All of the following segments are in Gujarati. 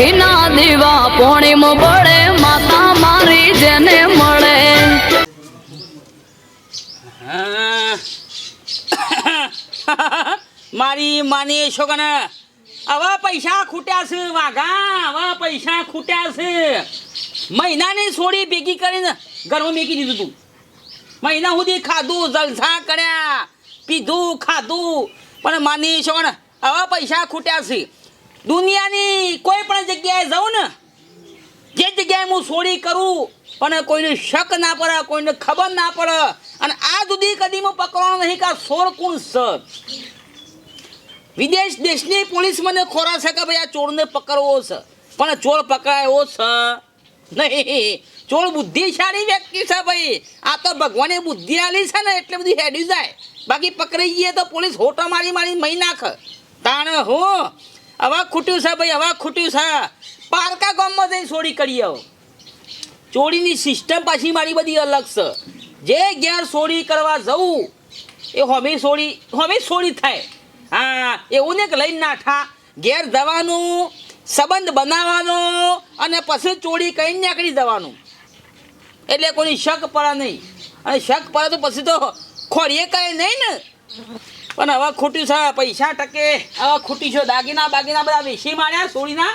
ઘીના દીવા પોણીમ બળે, માતા મારી જેને મળે. મારી માની છોકને આવા પૈસા ખૂટ્યા છે, વાઘા, આવા પૈસા ખૂટ્યા છે. મહિનાની છોડી ભેગી કરીને ઘરમાં મેકી દીધું તું. મહિના સુધી ખાધું, જલસા કર્યા, પીધું, ખાધું. પણ માની છોકને આવા પૈસા ખૂટ્યા છે. દુનિયાની કોઈ પણ જગ્યાએ જાઉં ને, જે જગ્યાએ હું સોડી કરું, પણ કોઈને શક ના પડે, કોઈને ખબર ના પડે, અને આ સુધી કદી હું પકડવાનો નહીં, કે સોર કુણ છે વિદેશ દેશની પોલીસ મને ખોરા છે કે ભાઈ આ ચોરને પકડવો છે. પણ ચોર પકડાયો છે નહીં. ચોર બુદ્ધિશાળી વ્યક્તિ છે ભાઈ. આ તો ભગવાને બુદ્ધિ આલી છે ને, એટલે બધી હેડી જાય. બાકી પકડી જઈએ તો પોલીસ હોટા મારી મારી મહી નાખ. તાણ હો હવે ખૂટ્યું છે ભાઈ હવે ખૂટ્યું છે. પારકા ગામમાં જઈને ચોરી કરી આવો. ચોરીની સિસ્ટમ પાછી મારી બધી અલગ છે. જે ઘેર ચોરી કરવા જવું, એ હોમી ચોરી હોમી ચોરી થાય. હા, એવું ને કે લઈને નાઠા. ઘેર જવાનું, સંબંધ બનાવવાનો અને પછી ચોરી કરીને નીકળી જવાનું. એટલે કોઈ શક પડે નહીં. અને શક પડે તો પછી તો ખોરીએ કાંઈ નહીં ને. પણ હવે ખોટી છે, પૈસા ટકે. હવે ખોટી છો, દાગીના બાગીના બધા વેસી માર્યા સોડીના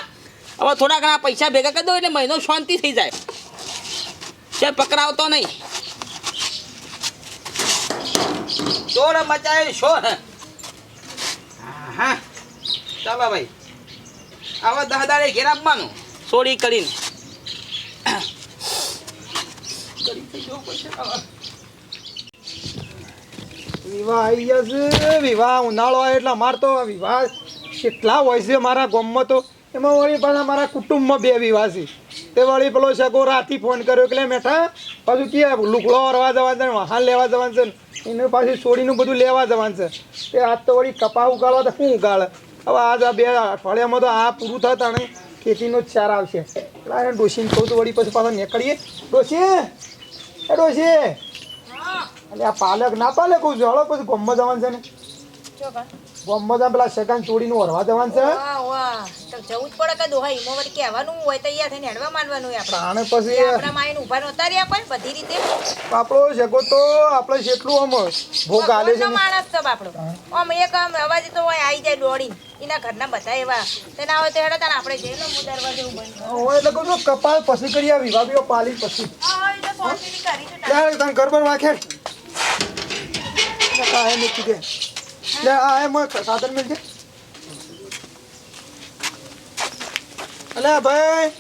હવે થોડા ઘણા પૈસા ભેગા કરી દો એટલે મહિનો શાંતિ થઈ જાય. ચાલ, પકડાવતો નહીં. ચોર મચાય, શોર. હા ચાલો ભાઈ. હવે દહ ઘેર આપવાનું. સોરી કરીને. વિવાહ આવી જશે વિવાહ ઉનાળો આવે એટલે અમારે તો વિવાહ કેટલા હોય છે મારા ગામમાં તો. એમાં વળી પાછા મારા કુટુંબમાં બે વિવાહ છે. તે વળી પેલો સગો રાતી ફોન કર્યો એટલે મેઠા, પાછું કે લુકડો વરવા જવાનું છે વાહન લેવા જવાનું છે એને પાછું છોડીનું બધું લેવા જવાનું છે. તે આજ તો વળી કપા ઉગાડવા તો શું ઉગાડે? હવે આજ આ બે અઠવાડિયામાં તો આ પૂરું થતા ને ખેતીનો જ ચાર આવશે. એટલે ડોસીને કહું તો વળી પછી પાછા નીકળીએ. ડોસી એ ડોસી એટલે આ પાલક ના પાલક છું હળો પછી ગોમમાં જવાનું છે ને? ગોમમાં જવાનું પેલા સેકન્ડ ચોડીનું હરવા જવાનું છે? વાહ, વાહ. તો જવું જ પડે કે દોહા ઈમો વળી કહેવાનું હોય તૈયાર થઈને હેડવા માંડવાનું હોય આપણે. તાણે પછી આપણા માઈને ઊભા નહોતા રહ્યા પણ બધી રીતે. આપણો જગો તો આપણે જેટલું આમ ભોગ આલે છે માણસ છે આપણો આમ એક આમ અવાજ તો હોય આવી જાય દોડીને એના ઘરના બધા એવા. તેના આવે તો હેડો તાર આપણે જઈ લો હું દરવાજે હોય એટલે કહું કપાળ પછી કરી આ વિવાહ પાલી પછી. હા, એ તો શાંતિથી કરીશું તાને. ઘર પર ગરબર વાંખે આ એ મૂકી દે લે આ એ મોય સાધન મિલ છે અલે ભાઈ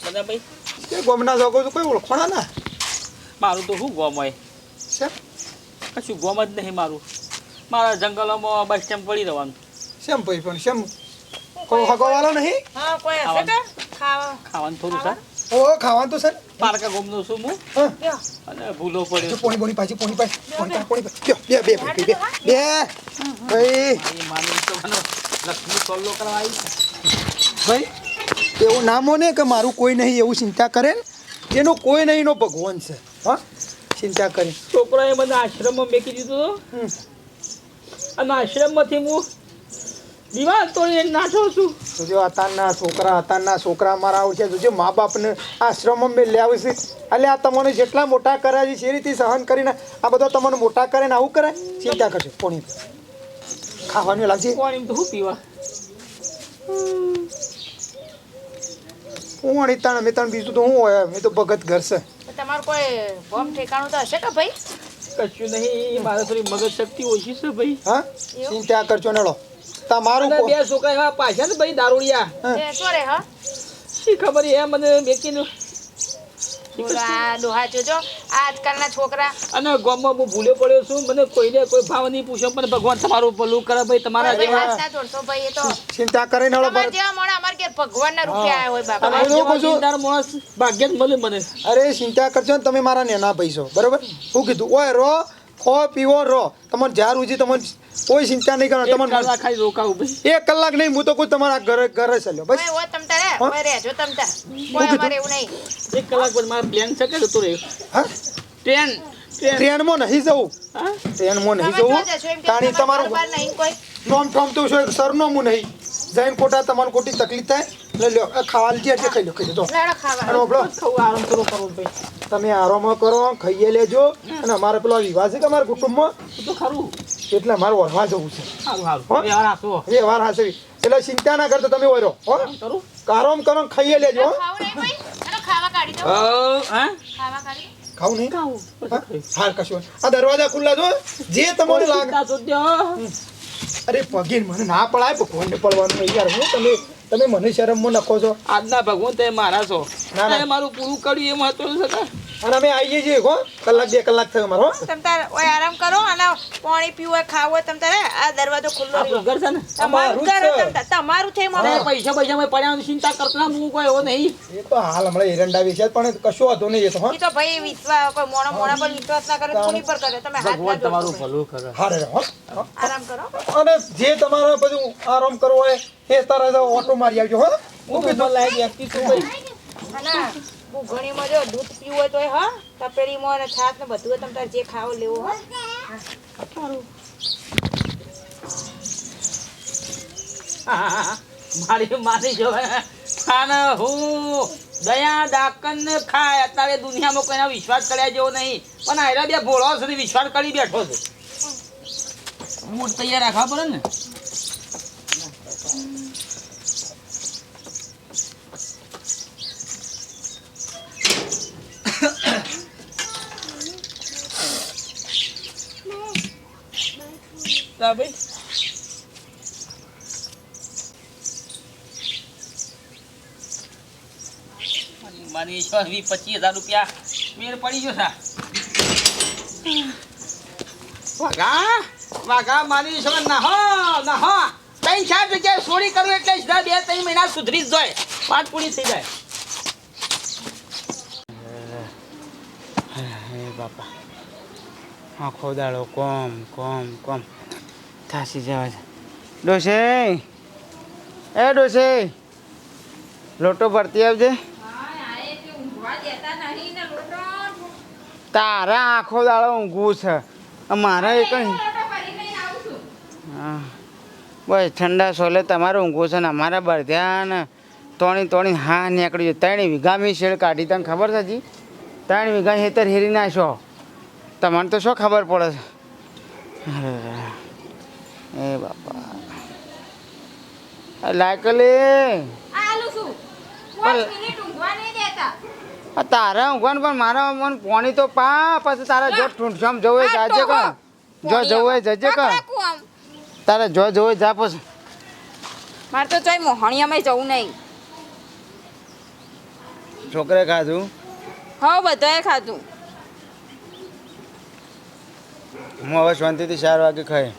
બધા ભાઈ તે ગોમના જગો તો કોઈ ઓળખોણા ના મારું તો શું ગોમ હોય છે કશું ગોમ જ નહીં મારું મારા જંગલોમાં બસ સ્ટેમ્પ પડી રહેવાનું શેમ ભાઈ પણ શેમ કોઈ નહીં હા કોઈ હશે કે ખાવા ખાવાનું થોડું સર ઓ ખાવાનું તો સર પારકા ગોમનો છું હું. અને ભૂલો જો પડ્યો પોણી પોણી પાછી પોણી પાછી પોણી પાછી પોણી પાછી. બે બે બે બે બે. ભાઈ. માની તો મને લક્ષ્મી સોલ્લો કરવા આવી ભાઈ એવું નામો ને કે મારું કોઈ નહીં એવું ચિંતા કરે ને એનો કોઈ નહીં નો ભગવાન છે. હા? ચિંતા કરી. છોકરાએ મને આશ્રમમાં મેકી દીધો. અને આશ્રમમાંથી હું દિવાલ તોડીને નાઠો છું. જોજો અતારના છોકરા અતારના છોકરા મારા આવું છે જોજો મા બાપને આશ્રમ મેં લે આવે એટલે આ તમને જેટલા મોટા કર્યા છે એ રીતે સહન કરીને આ બધા તમને મોટા કરે ને આવું કરાય? ચિંતા કરશે પોણી ખાવાનું લાગશે પાણી તો શું પીવા? હું તણ મેં તણ બીજું તો શું હોય મેં તો ભગત ઘર છે. તમારું કોઈ ભોમ ઠેકાણું તો હશે કે ભાઈ? કશું નહીં મારા થોડી મગજ શક્તિ ઓછી છે ભાઈ. હા? ચિંતા કરજો નેડો. તમારું બે છોકરા એવા પાછા ને ભાઈ દારૂડિયા. શું રે હા? શી ખબર એ મને બેકીનું બોલો, જોજો. આજકાલના છોકરા. અને ગામમાં હું ભૂલે પડ્યો છું મને કોઈને કોઈ ભાવ નહીં પૂછ્યો પણ ભગવાન તમારું ભલું કરે ભાઈ તમારા જેવા. હાથ ના જોડશો ભાઈ એ તો ચિંતા કરે નેડો તમારા જેવા મોણા અમારે ઘેર ભગવાનના રૂપે આયા હોય બાપા. જેવા ભાગ્ય જ મળે મને. અરે ચિંતા કરજો ને તમે મારા નેના ભાઈ છો બરોબર? હું કીધું ઓય રો ખો પીવો રો તમારે જ્યાં ઉજી તમને કોઈ ચિંતા નહીં કરવાની. તમારે તમને કલાક ખાલી રોકાવું એક કલાક નહીં હું તો કોઈ તમારા ઘરે ઘરે ચાલ્યો બસ. ઓય ઓય તમ તારે હા? ઓય રહેજો તમ તાર. કોઈ અમારે એવું નહીં. એક કલાક પછી મારા પ્લાન છે કે જતો રહ્યો. હા? ટ્રેન ટ્રેન ટ્રેનમાં નહીં જવું. હા? ટ્રેનમાં નહીં જવું. તાણી તમારું ઘર બહાર નહીં નોમ ઠોમ તો સરનામું નહીં. જૈન કોટા તમારું ખોટી તકલીફ થાય? એટલે લો ખાવા લીધી એટલે ખાઈ લો ખાઈ લો જો લેડો ખાવા અને ઓપડો ખાવું આરામ કરો કરો તમે આરામ કરો ખાઈએ લેજો. અને અમારે પેલો વિવાહ છે કે અમારા કુટુંબમાં? તો ખરું. એટલે અમારે વળવા જવું છે. વ્યવહાર હો? સારું. યાર આપો એ વાર હાસવી એટલે ચિંતા ના કરતો તમે ઓરો હો? કરું? આરામ કરો ખાઈએ લેજો ખાવું નહીં ખાવા કાઢી દો હા? ખાવા કાઢી. ખાવું હાર કશું આ દરવાજા ખુલ્લા જો. જે તમને લાગે. અરે પગીર મને ના પડાય ભગવાનને પડવાનું યાર. હું તમે તમે મને શરમમાં નખો છો આજના ભગવાન તે મારા છો ના. મારું પૂરું કર્યું એ મહત્વનું છે. અને અમે આવીએ છીએ કો કલાક બે કલાક થયો મારો હો. તમ તાર ઓય આરામ કરો અને પાણી પીવું હોય ખાવું તમ તારે આ દરવાજો ખુલ્લો આપણો ઘર છે ને? તમારું અમારું ઘર તમ તમારું છે અરે પૈસા પૈસા મે પડ્યા ચિંતા કરતા હું કોઈ એવો નહીં. એ તો હાલ હમણાં એરંડા વિશે પણ કશો હતો નહીં એ તો હા. તો ભાઈ વિશ્વાસ કોઈ મોણો મોણા પર વિશ્વાસ ના કરે તો કોની પર કરે તમે હાથ ના તમારું ભલું કરે. હારે હો. આરામ કરો. અને જે તમારે બધું આરામ કરવો હોય એ તારે તો ઓટો મારી આવજો હો. હું તો લાયક વ્યક્તિ છું ભાઈ. હું ઘણીમાં જો દૂધ પીવું હોય તોય, હા, તપેલીમાં અને છાશ ને બધું હોય, તમ તારે જે ખાવો લેવો, હા. મારી મારી જો અને હું. દયા દાકન ખાય. અત્યારે દુનિયામાં કોઈના વિશ્વાસ કર્યા જેવો નહીં. પણ આયરા બે ભોળો સુધી વિશ્વાસ કરી બેઠો છે. મૂડ તૈયાર રાખવા પડે ને? તા ભાઈ. મારી ઈશ્વર વી પચીસ હજાર રૂપિયા મેળ પડી ગયો સા વાઘા વાઘા મારી ઈશ્વર ના હો ત્રણ ચાર જગ્યાએ સોરી કરું એટલે સીધા બે ત્રણ મહિના સુધરી જ જાય. પાંચ પૂરી થઈ જાય. હે બાપા. આખો દાડો કોમ કોમ કોમ. થાસી જવા છે. ડોસે એ ડોસે લોટો ભરતી આવજે. તારા આખો દાડો ઊંઘવું છે. મારે એક હા. બસ ઠંડા સોલે તમારે ઊંઘવું છે ને અમારા બરધ્યા ને તોણી તોણી હા નીકળી જાય ત્રણ વીઘામી શેડ કાઢી તને ખબર છે જી ત્રણ વીઘા હેતર હેરી નાખ્યો. તમને તો શું ખબર પડે? છે અરે, એ બાપા. લાયકલી આલું છું. પાંચ મિનિટ ઊંઘવા નહીં દેતા. આ તારા ઊંઘવાનું પણ મારા મન પોણી તો પા પછી તારા જો ઠૂંઠામ જવું હોય જાજે કા જો જવું હોય જજે કા તારા જો જવું હોય જા પછી. મારે તો ચોય મોહણિયામાં જવું નહીં. છોકરે ખાધું? હા બધાએ ખાધું. હું હવે શાંતિથી ચાર વાગે ખાઈ.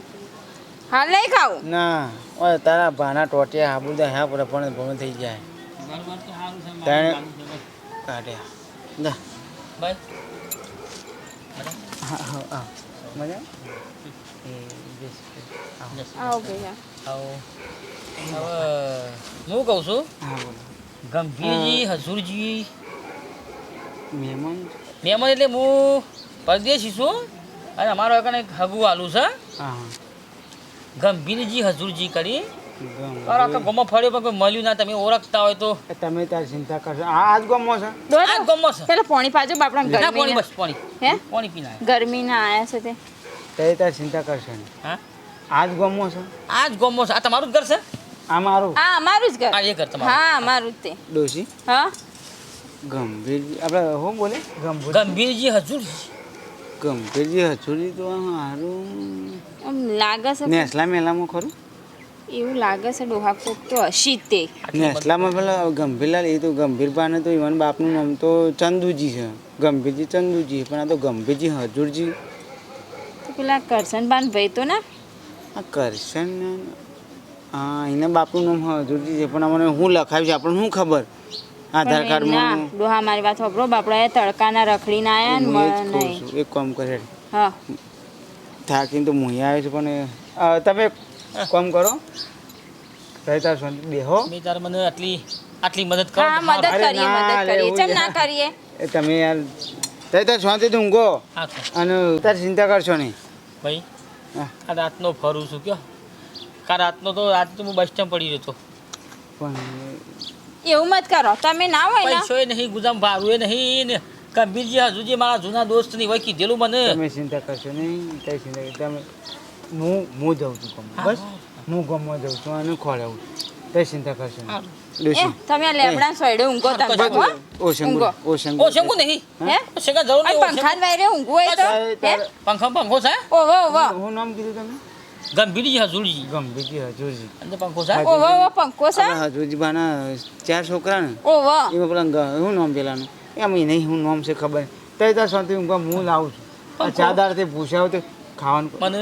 હાલ નહીં ખાવું. ના ઓય તારા ભાના ટોટિયા હાબુદા હા પૂરા પણ ભણ થઈ જાય. તો છે. કાઢ્યા. ના બસ હા હા હા. મજા. આવો. ભૈયા. આવો. હવે હું કહું છું? હા બોલો. ગંભીરજી હજુરજી. મહેમાન? મહેમાન એટલે હું પરદેશી છું. અને અમારો એક હગુ આલુ છે. હા હા. ગંભીરજી હજુરજી કરી. આખા ગમો ફર્યો પણ કોઈ મળ્યું ના તમે ઓળખતા હોય તો. તમે તાર ચિંતા કરશો. આ જ ગમો છે? આ ગમો છે. ચાલો પાણી પાજો બાપડા ના પાણી બસ પાણી. હે? પાણી પીને. ગરમી ના આયા છે તે. તે તાર ચિંતા કરશો હા? જ ગમો છે? આ જ ગમો છે. આ તમારું જ ઘર છે? આ મારું? હા અમારું જ ઘર. આ એ ઘર તમારું. હા અમારું જ તે. હા? ગંભીરજી આપણે શું બોલે? ગંભીર ગંભીરજી હજુરજી. ગંભીરજી હજુરી તો સારું આમ લાગે છે નેસલા મેલામાં ખરું? એવું લાગે છે ડોહા કોક તો હશી તે. નેસલામાં પેલા ગંભીરલાલ એ તો ગંભીર પાને તો ઈવન બાપનું નામ તો ચંદુજી છે. ગંભીરજી ચંદુજી પણ આ તો ગંભીરજી હજુરજી. તો પેલા કરશનબાન ભાઈ તો ના? આ કરશન હા એના બાપનું નામ હજુરજી છે પણ અમને હું લખાવ્યું છે આપણને શું ખબર? આધાર કાર્ડમાં કાર્ડમાં ડોહા મારી વાત સાંભળો બાપડા તડકાના રખડીને આયા ને એ મળે નહીં એક કામ કરે. હા. થાકીને તો મુઈ આવે છે પણ તમે કામ કરો. રહેતા શાંતિ બેહો મેં તાર મને આટલી આટલી મદદ કરો. હા મદદ કરીએ મદદ કરીએ. ચમ યાર. ના કરીએ. એ તમે યાર રહેતા શાંતિથી ઊંઘો. હા તો અને તાર ચિંતા કરશો નહીં. ભાઈ હા. આ રાતનો ફરું છું કયો? કા રાતનો તો રાત તો હું બસ સ્ટેન્ડ પડી રહ્યો હતો પણ એવું મત કરો. તમે ના હોય ને? પૈસો નહીં ગુજામ ભારું એ નહીં ને કબીરજી હજુજી મારા જૂના દોસ્તની હોય કીધેલું મને. તમે ચિંતા કરશો નહીં કઈ ચિંતા તમે હું હું જાઉં છું ગમમાં. બસ હું ગમવા જાઉં છું અને ખોળાવું કઈ ચિંતા કરશો નહીં. એ તમે લેબડા સોયડે ઊંઘો તમે ઊંઘો. ઓ શંકુ. ઓ શંકુ નહીં? હે? ઓ શંકા જરૂર નહીં પંખા વાયરે ઊંઘો હોય તો? પંખા પંખો છે? છે ઓવો ઓવો હું નામ કીધું તમે ગંભીરજી હજુરજી ગંભીરજી હજુરજી અંદર પંખો છે ઓવો વાહ પંખો છે હજુરજી બાના ચાર છોકરા ને. ઓવો એમાં પેલા હું નામ પેલાનું? એમ નહીં હું નામ છે ખબર? તઈ તાર શાંતિ હું કહું, હું લાવું છું. આ ચાદારથી પૂછાવ તો ખાવાનું મને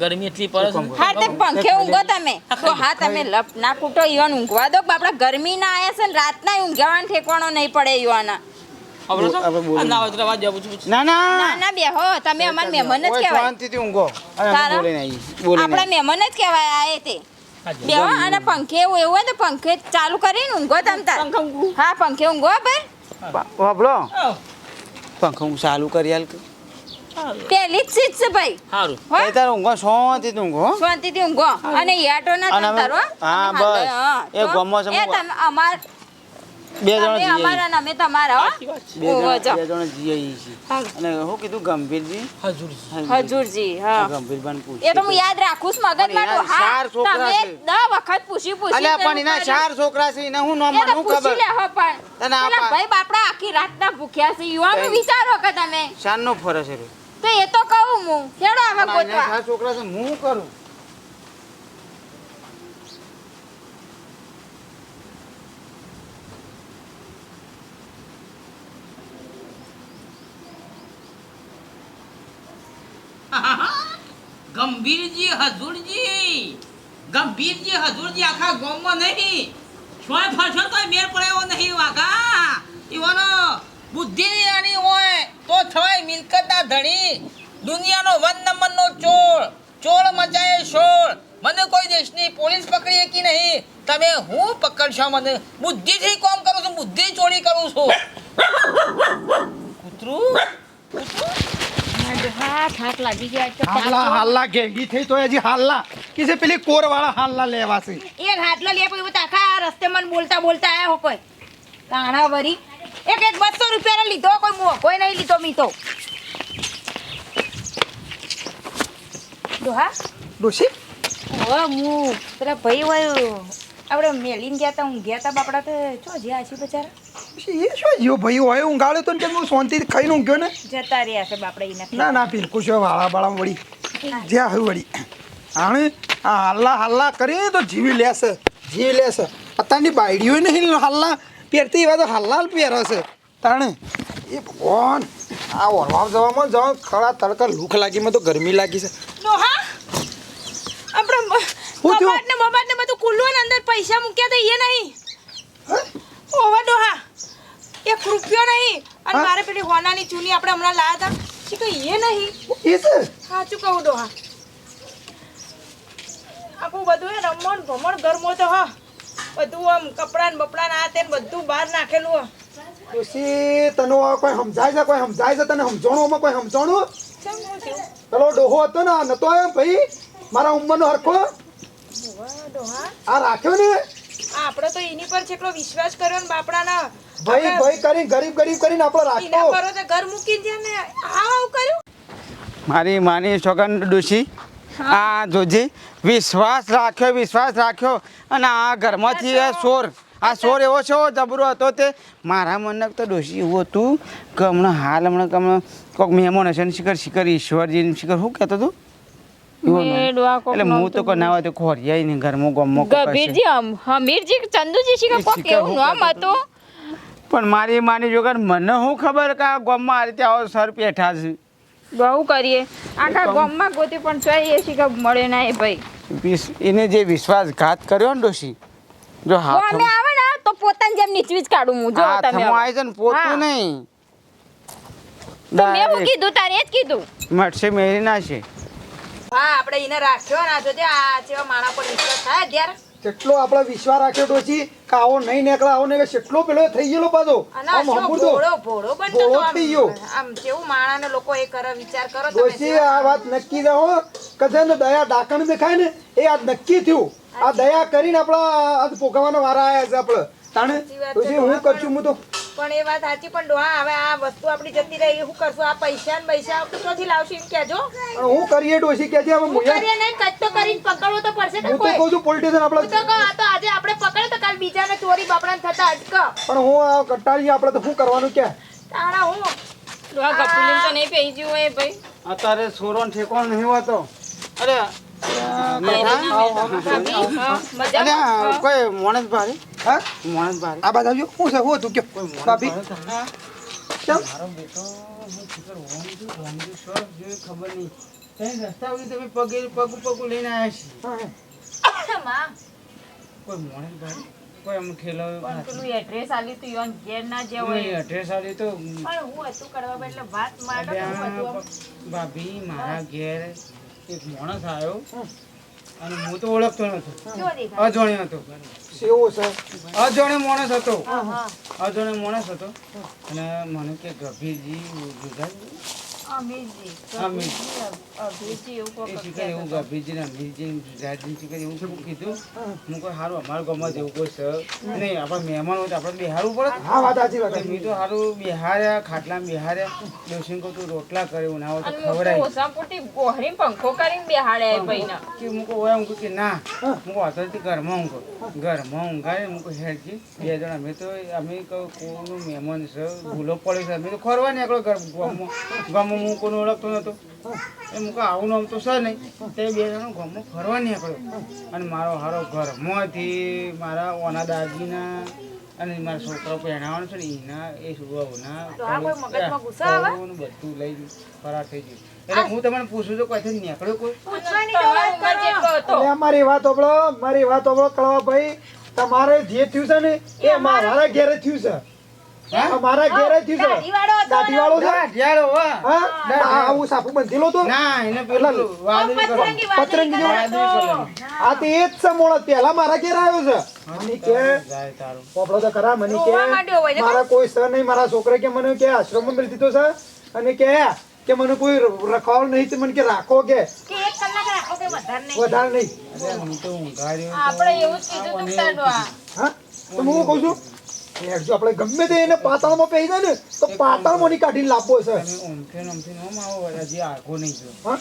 ગરમી એટલી પડે છે હા તે પંખે ઊંઘો તમે. તો હા તમે લપ ના કૂટો ઈવન ઊંઘવા દો આપડા ગરમી ના આયા છે ને રાતના ઊંઘવાનું ઠેકવાનો નહીં પડે ઈવાના ના હોય તો રવા દેવા પૂછું ના ના. ના ના બેહો તમે અમાર મહેમાન જ કહેવાય. શાંતિથી ઊંઘો. આપણા મહેમાન જ કહેવાય આ તે. બેહો અને પંખે એવું એવું હોય તો પંખે ચાલુ કરીને ઊંઘો તમ તાર. હા પંખે ઊંઘો ભાઈ. વાપરો પંખો હું ચાલુ કરી હાલ પેલી જ સીટ છે ભાઈ. સારું તઈ તાર ઊંઘો શાંતિથી ઊંઘો હો. શાંતિથી ઊંઘો. અને યાટો ના તારો હા, બસ. એ તો ગમો છે એ તમે અમાર બે જણ જઈએ અમારા ના મે તમારા હો. છે. બે જણ બે જણ જઈએ છે અને હું કીધું ગંભીરજી. હજુરજી. હજુરજી હા. ગંભીરબાન પૂછ એ તો હું યાદ રાખું છું તો હા ચાર છોકરા તમે છે. દસ વખત પૂછી પૂછી અલ્યા પણ એના ચાર છોકરા છે એને હું નામ એ તો મને પૂછી ખબર? લે હો પણ. તને આપા ભાઈ બાપડા આખી રાતના ભૂખ્યા છે યુવાનો વિચારો કે તમે. શાનનો ફરક છે. રે. તો એ તો કહું હું. કેડો હવે ગોતવા. છોકરા છે હું કરું? ગંભીરજી, હજુરજી. ગંભીરજી, હજુરજી, આખા ગામમાં નહીં. છોય ફરશો તો મેળ પડે નહીં વાઘા ઈવાનો બુદ્ધિ આની હોય તો થવાય મિલકતના ધણી. દુનિયાનો વન નંબરનો ચોર. ચોર મચાએ શોર. મને કોઈ દેશની પોલીસ પકડી કે નહીં? તમે હું પકડશો? મને બુદ્ધિથી કોમ કરું છું, બુદ્ધિ ચોરી કરું છું. કૂતરું? હા હાલ્લા હાલ્લા ઘેંગી થઈ તો હજી હાલ્લા કે છે પેલી કોર વાળા હાલ્લા લેવા છે. એક હાટલો લે પછી આખા રસ્તે મને બોલતા બોલતા આયા હો કોઈ. તાણા વરી. એક એક બસો રૂપિયા લીધો કોઈ મો કોઈ નહીં લીધો મી તો ડોહા? ડોશી? ઓ હું પેલા ભાઈ હોય આપણે મેલીને ગયા તા હું ગયા તા બાપડા તો ચો જ્યાં છે બચારા? એ શું જીવો ભાઈ હોય ઊંઘાડ્યો તો ને હું શાંતિથી ખાઈને ઊંઘ્યો ને? જતા રહ્યા છે બાપડા એને ના ના પીલકું છે વાળા બાળા વળી. જ્યાં હોય વળી. આણે આ હાલ્લા હાલ્લા કરીએ તો જીવી લેશે જીવી લેશે. અત્યારની બાયડીઓ નહીં હાલ્લા પહેરતી એવા તો હાલ્લા પહેરે છે. તાણે એ ભગવાન આ ઓરવા જવામાં જવા ખરા તડકા લૂખ લાગી મને તો ગરમી લાગી છે. આપણે હું ને બધું ખુલ્લું ને અંદર પૈસા મૂક્યા તો એ નહીં. ઓવા ડોહા એક રૂપિયો નહીં. અને મારે પેલી હોનાની ચૂની આપણે હમણાં લાયા હતા. શી કઈ એ નહીં? એ છે? સાચું કહું ડોહા આખું બધું એ રમણ ભમણ ગરમો તો હા. બધું આમ કપડાં ને બપડા આ તે બધું બહાર નાખેલું હો. ખુશી તને કોઈ સમજાય છે? કોઈ સમજાય છે તને સમજાણું? કોઈ સમજાણું? પેલો ડોહો હતો ને નતો ભાઈ? મારા ઉંમરનો હરખો? આ રાખ્યો ને? આપણે તો એની પર જેટલો વિશ્વાસ કર્યો ને બાપડાના. ભાઈ ભાઈ કરી ગરીબ ગરીબ કરીને આપણો એના પર તો ઘર મૂકી દે ને. આવ કર્યું? મારી માની છોકન ડુસી. આ જોજે વિશ્વાસ રાખ્યો વિશ્વાસ રાખ્યો. અને આ ઘરમાંથી આ સોર આ સોર એવો છે જબરો હતો તે. મારા મને તો ડોસી એવું હતું કે હમણાં હાલ હમણાં કે હમણાં કોઈક મહેમાન હશે ને શિખર શિખર ઈશ્વરજીને શિખર. શું કહેતો હતું એટલે હું તો કોઈ ના હોય તો ખોરિયાય નહીં ગમો ગભીરજી હમીરજી ચંદુજી શી કોક એવું નામ હતું પણ મારી માની જોગર મને શું ખબર કે આ ગામમાં આ રીતે આવો સર પેઠા છે? બહુ કરીએ. આખા ગામમાં ગોતી પણ ચોય એ શી કે મળે ના એ ભાઈ. એને જે વિશ્વાસઘાત કર્યો ને ડોશી જો હા અમે આવે ને તો પોતાની જેમ નીચવી જ કાઢું હું. જો તમે. આવે. છે ને પોતું નહીં. તો મેં કીધું તારે જ કીધું. મટશે મેરી નાશે હા આપણે એને રાખ્યો ના જોજે આ જેવા માણા પર વિશ્વાસ થાય અત્યારે કેટલો આપણે વિશ્વાસ રાખ્યો તો કે આવો નહીં નીકળે આવો નહીં કેટલો પેલો થઈ ગયેલો પાછો. આમ હંભુરતો. ભોળો થઈ ગયો. આમ કેવું માણાને લોકો એ કરે વિચાર કરો તમે આ વાત નક્કી રહો કે છે ને દયા ડાકણ દેખાય ને એ આ નક્કી થયું. આ દયા કરીને આપણા આજ ભોગવવાનો વારા આયા છે આપણે. તાણે? તો હું કરું છું હું તો પણ એ વાત સાચી પણ ડોહા હવે આ વસ્તુ આપણી જતી રહી શું કરશું? આ પૈસા ને પૈસા ક્યાંથી લાવશું એમ કહેજો. હું કરીએ ડોસી કે છે હવે હું કરીએ નહીં કચ તો કરીને પકડવો તો પડશે ને હું તો કોઈ. કહું છું પોલિટિશિયન આપણે તો કહો આ તો આજે આપણે પકડે તો કાલ બીજાને ચોરી બાપડા થતા અટક. પણ હું આ કટાળી આપણે તો શું કરવાનું કે? તાણા હું? ડોહા ગપુલીન તો નહીં પેઈ જ્યું હોય ભાઈ. અત્યારે સોરો ઠેકો નહીં હોતો. અરે મજા કોઈ મોણસ ભારે? હા? મોણસ ભારે. આ બાદ આવજો. શું છે? શું હતું? કે ભાભી? કેમ? મારો બેટો હું ફિકર હોમ સર જોઈ ખબર નહીં. ત્યાં રસ્તા સુધી તમે પગે પગ પગ લઈને આવ્યા હા, કોઈ મોણસ ભારે? કોઈ અમ ખેલો પણ પેલું એડ્રેસ આલી તો યોન ઘેર ના જે હોય. એડ્રેસ આવી તો પણ હું હતું કરવા એટલે વાત માંડો તો હતું ભાભી મારા ઘેર એક માણસ આવ્યો અને હું તો ઓળખતો નતો. અજાણ્યો હતો. સેવો છે. અજાણ્યો માણસ હતો. હા હા. અજાણ્યો માણસ હતો. અને મને કે ગભીરજી ગુજરાતી અમીરજી અમીર. અભિજી એવું કોક એ શીખર એવું ને અમીરજી ને ગુજરાતજી એવું શું કીધું. હું કોઈ સારું અમારા ગામમાં જેવું કોઈ સર નહીં આપણે મહેમાન હોય તો આપણે બિહારવું પડે. હા વાત સાચી વાત મેં તો સારું બિહાર્યા ખાટલા બિહાર્યા. કહું તું રોટલા કરે ના હોય તો હું ખવડાય. ઓસામપુરથી ગોહરીને પંખો કરીને બેહાડ્યા એ કે મૂકો હોય ઊંઘું કે ના. હું. અત્યારથી ઘરમાં ઊંઘો. ઘરમાં ઊંઘાય મૂકો હેડજી બે જણ અમે તો અમે કહું કોઈનું મહેમાન છે ભૂલો પડે છે અમે તો ખોરવા નીકળો ઘર ગામમાં ગામમાં હું કોને ઓળખતો નહોતો. એ મૂકો આવું નામ તો છે નહીં. તે બે જણ ગામમાં ફરવા નીકળ્યો. અને મારો હારો ઘરમાંથી મારા ઓના દાદીના અને મારા છોકરા પહેણાવાનું છે ને એના એ સુવાઓના તો આ કોઈ મગજમાં ગુસ્સો આવે? બધું લઈ ગયું ફરાર થઈ ગયું. એટલે હું તમને પૂછું છું કોઈ નીકળ્યો કોઈ? તો મારી વાત ઓબળો મારી વાત ઓબળો કળવા ભાઈ. તમારે જે થયું છે ને એ મારા ઘેરે થયું છે. મારા ઘેરે થયું છે. દાઢીવાળો છે? હા. હું? સાપુ બંધેલો તો ના એને પેલું. પતરંગી. આ તો એ જ છે મોળો પહેલા મારા ઘેર આવ્યો છે. મને કે પોપડો તો ખરા મને કે મારા કોઈ સર નહીં મારા છોકરા કે મને કે આશ્રમમાં મંદિર દીધો છે? અને કે કે મને કોઈ રખાવ નહીં તો મને કે રાખો કે. કે એક કલાક રાખો કે વધારે નહીં? આપણે એવું જ કીધું તું હા? તો હું કહું છું? જો આપણે ગમે તે એને પાતાળમાં પહેરી જાય ને તો પાતાળમાં ની કાઢીને લાપો છે. તમે ઊંઘે ને આવો, હજી આઘો નહીં જો હા?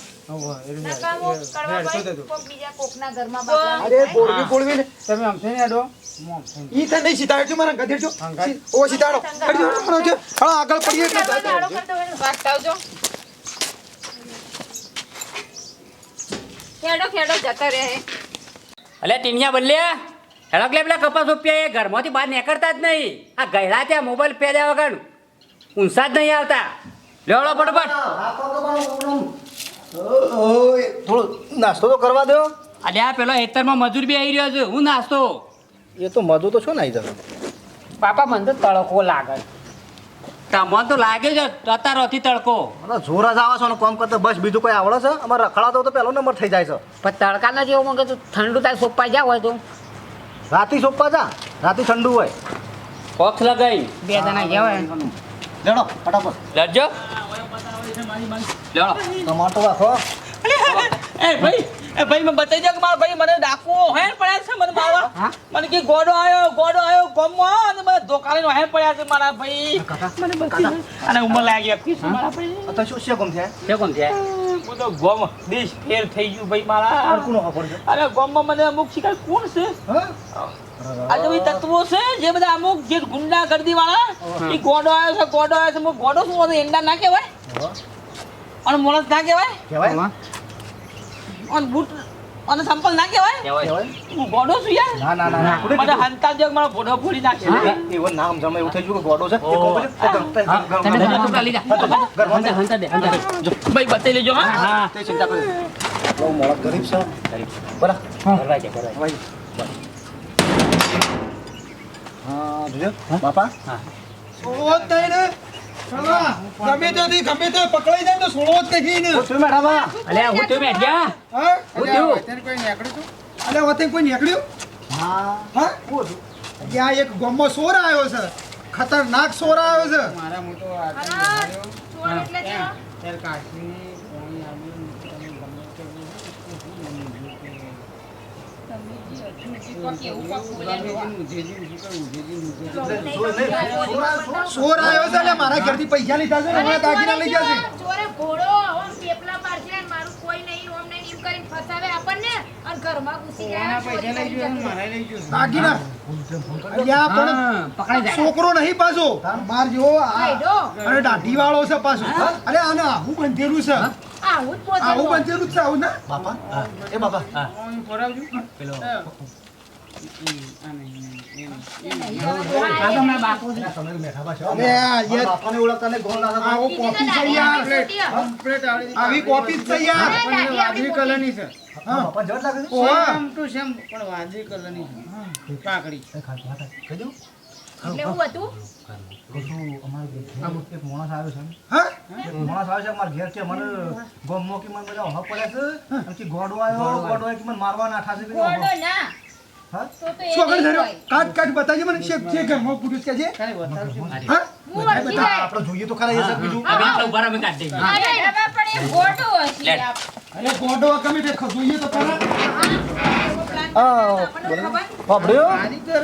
અરે ને. તમે આમથે ને. ઈ નહીં મારા ઓ સીતાડો. કરજો આગળ પડીએ એટલે ખેડો ખેડો જતા રહે. અલે ટીનિયા બલ્યા હેડક લે પેલા કપાસ ઉપ્યા એ ઘરમાંથી બહાર નીકળતા જ નહીં. આ ગયડા ત્યાં મોબાઈલ પહેર્યા વગર ઊંસા જ નહીં આવતા. લેવડો ફટફટ. થોડો નાસ્તો તો કરવા દો. અરે આ પેલો હેતરમાં મજૂર બી આવી રહ્યો છે. હું નાસ્તો? એ તો મજૂર તો છો ને જતો પાપા મને તો તડકો લાગે. તમને તો લાગે છે અત્યારોથી તડકો. જોર જ આવે છે. ને કરતો કરતા બસ બીજું કોઈ આવડે છે? અમારે રખડાતો તો પહેલો નંબર થઈ જાય છે. પણ તડકાના જેવું તો ઠંડુ થાય સોપાઈ જ્યાં હોય તો. રાતી સોપા જા. રાતી ઠંડુ હોય. પોક્ષ લગાઈ. બે જણા જેવાય લેડો ફટાફટ. લડજો લેડો ટમાટો રાખો. એ ભાઈ એ ભાઈ મને બતાવી દો કે મારા ભાઈ મને ડાકુ હેણ પડ્યા છે મને મારા મને કે ગોડો આવ્યો ગોડો આવ્યો ગમો અને મને ધોકાલીનો હેર પડ્યા છે મારા ભાઈ. મને બતાવી અને ઉંમર લાગી આપી મારા ભાઈ. તો શું છે ગમ થયા શું કોણ છે હું તો ગોમ દેશ ફેર થઈ ગયું ભાઈ મારા. અરે ગોમમાં મને અમુક શિકાર કોણ છે? આજે આ જો એ તત્વો છે જે બધા અમુક જે ગુંડા ગર્દી વાળા એ ગોડો આવ્યો છે ગોડો આવ્યો છે. ગોડો શું હતો? એંડા ના કહેવાય? અને મોણસ ના કહેવાય? કહેવાય? અને બૂટ અને સંપલ ના કહેવાય? હું ગોડો છું યાર. ના ના ના મને હંતા જો મારો ભોડો ફોડી નાખે. એવું નામ જમે એવું થઈ ગયું કે ગોડો છે? તે તે તમે ટોટલ લઈ જા જા. હંતા દે હંતા દે ભાઈ બતાવી લેજો હા. હા તે ચિંતા કરે. બહુ મોડો ગરીબ છે. બરા કરવા દે કરવા ભાઈ હા. જોજો. બાપા. છોડવો જ નહીં ને ચલવા. ગમે ગમે પકડાઈ જાય તો છોડવો જ નહીં ને. અલે હું તો બેઠ્યા હા? કોઈ નીકળ્યું? અલે વતે કોઈ નીકળ્યું? હા. હા? ત્યાં એક ગોમો સોર આવ્યો છે. ખતરનાક સોર આવ્યો છે. મારા મોટો એટલે છે. પાણી આવ્યું છે એટલે મારા ઘરથી પૈસા લીધા છે ને હમણાં દાગીના લઈ ગયા છે. ચોરે ઘોડો ઓમ પેપલા ને મારું કોઈ નહીં ઓમ નહીં એમ કરીને ફસાવે આપણને અને ઘરમાં ઘૂસી ગયા પૈસા લઈ ગયો મારા લઈ ગયો. દાગીના. છોકરો નહીં પાછો. બાર જો અને દાઢી વાળો છે પાછો. અરે આને આવું બંધેલું છે. આવું બંધેલું છે આવું ને? બાપા એ બાપા પેલો છે. આવો છે. આવી છે છે છે? છે છું, માણસ આવ્યો છે માણસ આવ્યો છે અમારા ઘેર કે મને ગમ મોકી મને બધા ઓહા પડ્યા છે ગોડો આવ્યો ગોડો મારવા છે ના એ શું આગળ ધર્યો? કાટ કાટ બતાવજે મને છે છે ઘરમાં પુરુષ કે છે હા? હું આપણે જોઈએ તો ખરા એ છે બીજું. અમે આપણે ઊભા રહો, કાટ દે અરે હવે પણ એ ઘોડો હશે. આપ- અરે ગોડો ગમે દેખો જોઈએ તો ખરા. આ હા? બાપડ્યો? કારીગર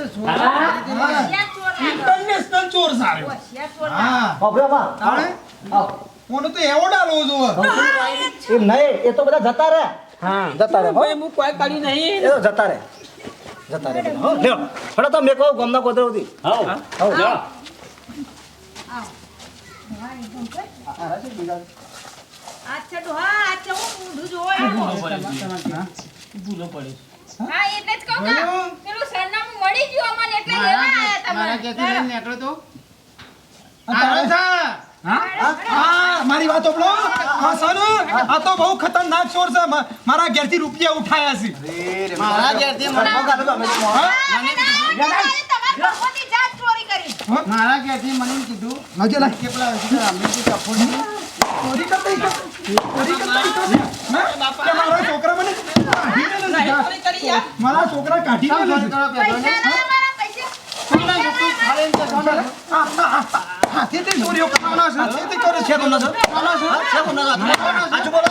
લાગે. ઇન્ટરનેશનલ ચોર સારે હા. બાપડ્યો બા. તાણે? આવો. કોનો તો એવો ડાલો જો એમ નહીં એ તો બધા જતા રહે જતા રહે ભાઈ હું કોઈ કાઢી નહીં. એ તો જતા રહે જતા રહે હો. લ્યો હળો તો મેં કહું ગામના કોતરવથી હઉ. હઉ. લો. આ છે ડોહા, આ છે હું ઊંધું જોવો એમ. હા, એટલે જ કહું પેલું સરનામું મળી ગયું અમને એટલે લેવા મારા તમારે. ઘેરથી લઈને નીકળો તો તારે છે હા મારી વાત ઓપડો હા સર આ તો બહુ ખતરનાક ચોર છે. મારા મારા ઘેરથી રૂપિયા ઉઠાયા છે. મારા ઘેરથી. મારા ઘેરથી મને કીધું લાવજે લાગે કે પેલા અમે તો ચોરી કરતા ચોરી કરતા મારા છોકરા મને. મારા છોકરા કાઢીને ચાલ, ના ચોરીઓ કરવાના છે હાથેથી કરે છે છે કોના છે? છે કોના છે? સાચું બોલો.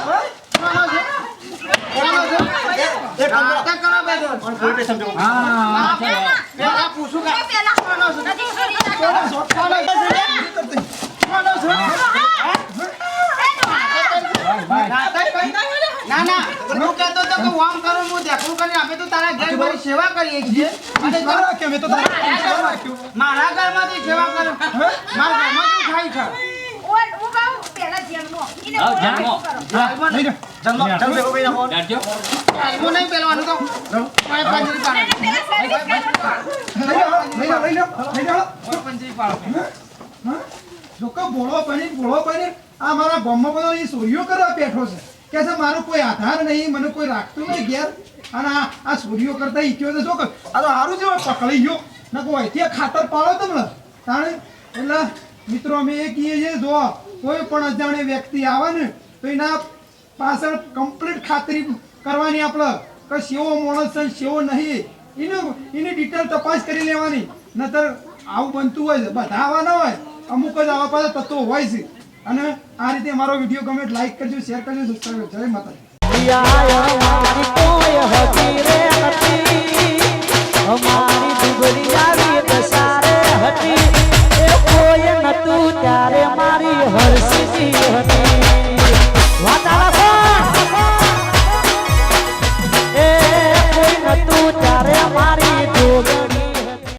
એક કામ કરો. નાટક કરો બેજો. પણ કોઈ નહીં સમજો. પેલા પૂછું કે પેલા નથી ચોરી ના ના હું કહેતો હતો કે આમ કરું હું દેખું કરીને અમે તો તારા ઘેર મારી સેવા કરીએ છીએ અને જો કે મેં તો તારા ઘરમાં રાખ્યું. મારા ઘરમાંથી સેવા કરો મારા ઘરમાં શું થાય છે? ભોળો પડી. ભોળો પડી આ મારા ગામમાં બધો એ સોરીઓ કરવા બેઠો છે. કે છે મારો કોઈ આધાર નહીં મને કોઈ રાખતું નહીં ઘેર. અને આ આ સોરીઓ કરતા ઈચ્છ્યો તો શું કર? આ તો સારું છે પકડી ગયો. ના કોઈ અહીંથી ખાતર પાડો તમને. તાણે એટલે મિત્રો, અમે એ કહીએ છીએ, જો કોઈ પણ અજાણે વ્યક્તિ આવે ને, તો એના પાછળ કમ્પ્લીટ ખાતરી કરવાની આપણે. કે સેવો માણસ છે સેવો નહીં. એનું એની ડિટેલ તપાસ કરી લેવાની. નતર આવું બનતું હોય છે. બધા આવા ના હોય. અમુક જ આવા પાછા તત્વો હોય છે. અને આ રીતે મારો વીડિયો ગમે લાઈક કરજો શેર કરજો સબસ્ક્રાઈબ જય માતા દુબળી તું ત્યારે મારી હર્ષી જીવની વાતાલા